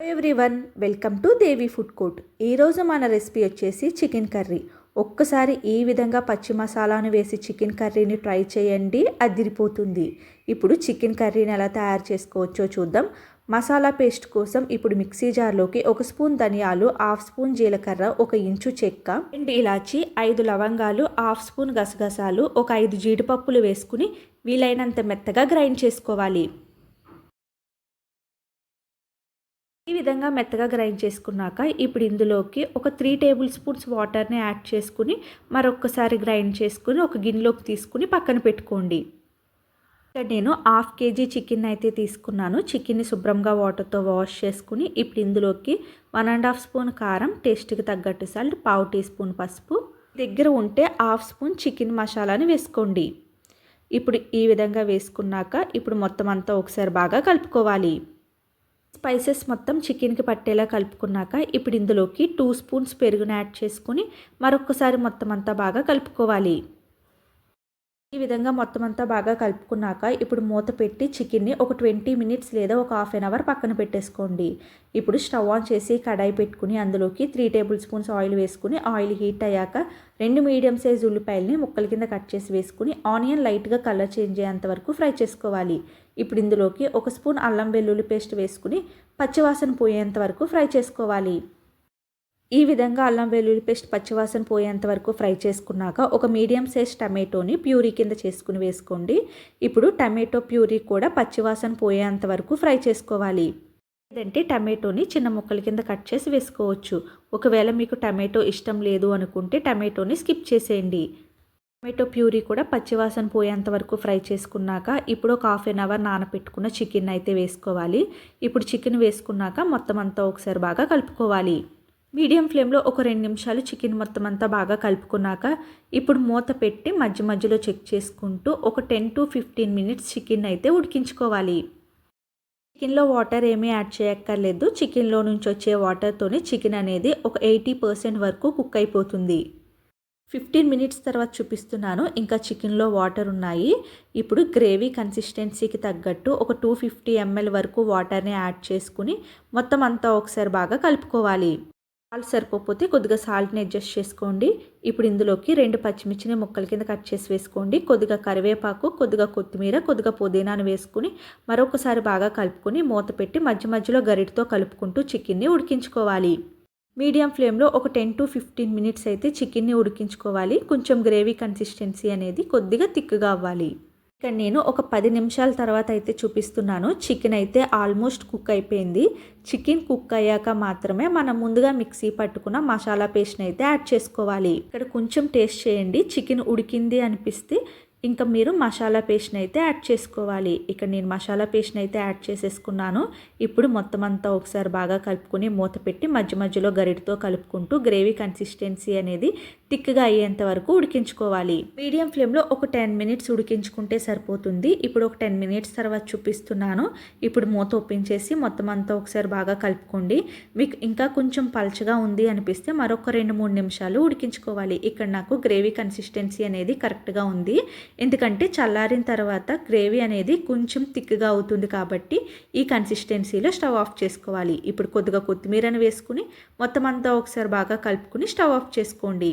Everyone welcome to Devi food court ఈరోజు మన recipe వచ్చేసి చికెన్ కర్రీ ఒక్కసారి ఈ విధంగా పచ్చి మసాలాను వేసి చికెన్ కర్రీని ట్రై చేయండి అదిరిపోతుంది. ఇప్పుడు చికెన్ కర్రీని ఎలా తయారు చేసుకోవచ్చో చూద్దాం. మసాలా పేస్ట్ కోసం ఇప్పుడు మిక్సీ జార్లోకి ఒక స్పూన్ ధనియాలు హాఫ్ స్పూన్ జీలకర్ర ఒక ఇంచు చెక్క రెండు ఇలాచి ఐదు లవంగాలు హాఫ్ స్పూన్ గసగసాలు ఒక ఐదు జీడిపప్పులు వేసుకుని వీలైనంత మెత్తగా గ్రైండ్ చేసుకోవాలి. ఈ విధంగా మెత్తగా గ్రైండ్ చేసుకున్నాక ఇప్పుడు ఇందులోకి ఒక త్రీ టేబుల్ స్పూన్స్ వాటర్ని యాడ్ చేసుకుని మరొకసారి గ్రైండ్ చేసుకుని ఒక గిన్నెలోకి తీసుకుని పక్కన పెట్టుకోండి. ఇక్కడ నేను హాఫ్ కేజీ చికెన్ అయితే తీసుకున్నాను. చికెన్ని శుభ్రంగా వాటర్తో వాష్ చేసుకుని ఇప్పుడు ఇందులోకి వన్ అండ్ హాఫ్ స్పూన్ కారం టేస్ట్కి తగ్గట్టు సాల్ట్ పావు టీ స్పూన్ పసుపు. దగ్గర ఉంటే హాఫ్ స్పూన్ చికెన్ మసాలాని వేసుకోండి. ఇప్పుడు ఈ విధంగా వేసుకున్నాక ఇప్పుడు మొత్తం అంతా ఒకసారి బాగా కలుపుకోవాలి. స్పైసెస్ మొత్తం చికెన్కి పట్టేలా కలుపుకున్నాక ఇప్పుడు ఇందులోకి టూ స్పూన్స్ పెరుగును యాడ్ చేసుకుని మరొకసారి మొత్తం అంతా బాగా కలుపుకోవాలి. ఈ విధంగా మొత్తం అంతా బాగా కలుపుకున్నాక ఇప్పుడు మూత పెట్టి చికెన్ని ఒక ట్వంటీ మినిట్స్ లేదా ఒక హాఫ్ అన్ అవర్ పక్కన పెట్టేసుకోండి. ఇప్పుడు స్టవ్ ఆన్ చేసి కడాయి పెట్టుకుని అందులోకి త్రీ టేబుల్ స్పూన్స్ ఆయిల్ వేసుకుని ఆయిల్ హీట్ అయ్యాక రెండు మీడియం సైజ్ ఉల్లిపాయలని ముక్కల కింద కట్ చేసి వేసుకుని ఆనియన్ లైట్గా కలర్ చేంజ్ అయ్యేంత వరకు ఫ్రై చేసుకోవాలి. ఇప్పుడు ఇందులోకి ఒక స్పూన్ అల్లం వెల్లుల్లి పేస్ట్ వేసుకుని పచ్చివాసన పోయేంత వరకు ఫ్రై చేసుకోవాలి. ఈ విధంగా అల్లం వెల్లుల్లి పేస్ట్ పచ్చివాసన పోయేంత వరకు ఫ్రై చేసుకున్నాక ఒక మీడియం సైజ్ టమాటోని ప్యూరీ కింద చేసుకుని వేసుకోండి. ఇప్పుడు టమాటో ప్యూరీ కూడా పచ్చివాసన పోయేంత వరకు ఫ్రై చేసుకోవాలి. లేదంటే టమాటోని చిన్న ముక్కల కింద కట్ చేసి వేసుకోవచ్చు. ఒకవేళ మీకు టమాటో ఇష్టం లేదు అనుకుంటే టమాటోని స్కిప్ చేసేయండి. టమాటో ప్యూరీ కూడా పచ్చివాసన పోయేంత వరకు ఫ్రై చేసుకున్నాక ఇప్పుడు ఒక హాఫ్ అన్ అవర్ నానపెట్టుకున్న చికెన్ అయితే వేసుకోవాలి. ఇప్పుడు చికెన్ వేసుకున్నాక మొత్తం అంతా ఒకసారి బాగా కలుపుకోవాలి. మీడియం ఫ్లేమ్లో ఒక రెండు నిమిషాలు చికెన్ మొత్తం అంతా బాగా కలుపుకున్నాక ఇప్పుడు మూత పెట్టి మధ్య మధ్యలో చెక్ చేసుకుంటూ ఒక ten to fifteen minutes chicken అయితే ఉడికించుకోవాలి. చికెన్లో వాటర్ ఏమీ యాడ్ చేయక్కర్లేదు. చికెన్లో నుంచి వచ్చే వాటర్తోనే చికెన్ అనేది ఒక ఎయిటీ పర్సెంట్ వరకు కుక్ అయిపోతుంది. ఫిఫ్టీన్ మినిట్స్ తర్వాత చూపిస్తున్నాను. ఇంకా చికెన్లో వాటర్ ఉన్నాయి. ఇప్పుడు గ్రేవీ కన్సిస్టెన్సీకి తగ్గట్టు ఒక టూ ఫిఫ్టీ ఎంఎల్ వరకు వాటర్ని యాడ్ చేసుకుని మొత్తం అంతా ఒకసారి బాగా కలుపుకోవాలి. సాల్ట్ సరిపోతే కొద్దిగా సాల్ట్ని అడ్జస్ట్ చేసుకోండి. ఇప్పుడు ఇందులోకి రెండు పచ్చిమిర్చిని ముక్కల కింద కట్ చేసి వేసుకోండి. కొద్దిగా కరివేపాకు కొద్దిగా కొత్తిమీర కొద్దిగా పుదీనాను వేసుకుని మరొకసారి బాగా కలుపుకొని మూత పెట్టి మధ్య మధ్యలో గరిటితో కలుపుకుంటూ చికెన్ని ఉడికించుకోవాలి. మీడియం ఫ్లేమ్లో ఒక టెన్ టు ఫిఫ్టీన్ మినిట్స్ అయితే చికెన్ని ఉడికించుకోవాలి. కొంచెం గ్రేవీ కన్సిస్టెన్సీ అనేది కొద్దిగా తిక్కుగా అవ్వాలి. ఇక్కడ నేను ఒక పది నిమిషాల తర్వాత అయితే చూపిస్తున్నాను. చికెన్ అయితే ఆల్మోస్ట్ కుక్ అయిపోయింది. చికెన్ కుక్ అయ్యాక మాత్రమే మనం ముందుగా మిక్సీ పట్టుకున్న మసాలా పేస్ట్ని అయితే యాడ్ చేసుకోవాలి. ఇక్కడ కొంచెం టేస్ట్ చేయండి. చికెన్ ఉడికింది అనిపిస్తే ఇంకా మీరు మసాలా పేస్ట్ని అయితే యాడ్ చేసుకోవాలి. ఇక్కడ నేను మసాలా పేస్ట్ని అయితే యాడ్ చేసేసుకున్నాను. ఇప్పుడు మొత్తం అంతా ఒకసారి బాగా కలుపుకొని మూత పెట్టి మధ్య మధ్యలో గరిటితో కలుపుకుంటూ గ్రేవీ కన్సిస్టెన్సీ అనేది థిక్గా అయ్యేంత వరకు ఉడికించుకోవాలి. మీడియం ఫ్లేమ్లో ఒక టెన్ మినిట్స్ ఉడికించుకుంటే సరిపోతుంది. ఇప్పుడు ఒక టెన్ మినిట్స్ తర్వాత చూపిస్తున్నాను. ఇప్పుడు మూత ఓపెన్ చేసి మొత్తం అంతా ఒకసారి బాగా కలుపుకోండి. మీకు ఇంకా కొంచెం పల్చగా ఉంది అనిపిస్తే మరొక రెండు మూడు నిమిషాలు ఉడికించుకోవాలి. ఇక్కడ నాకు గ్రేవీ కన్సిస్టెన్సీ అనేది కరెక్ట్గా ఉంది. ఎందుకంటే చల్లారిన తర్వాత గ్రేవీ అనేది కొంచెం థిక్గా అవుతుంది కాబట్టి ఈ కన్సిస్టెన్సీలో స్టవ్ ఆఫ్ చేసుకోవాలి. ఇప్పుడు కొద్దిగా కొత్తిమీరని వేసుకుని మొత్తం అంతా ఒకసారి బాగా కలుపుకుని స్టవ్ ఆఫ్ చేసుకోండి.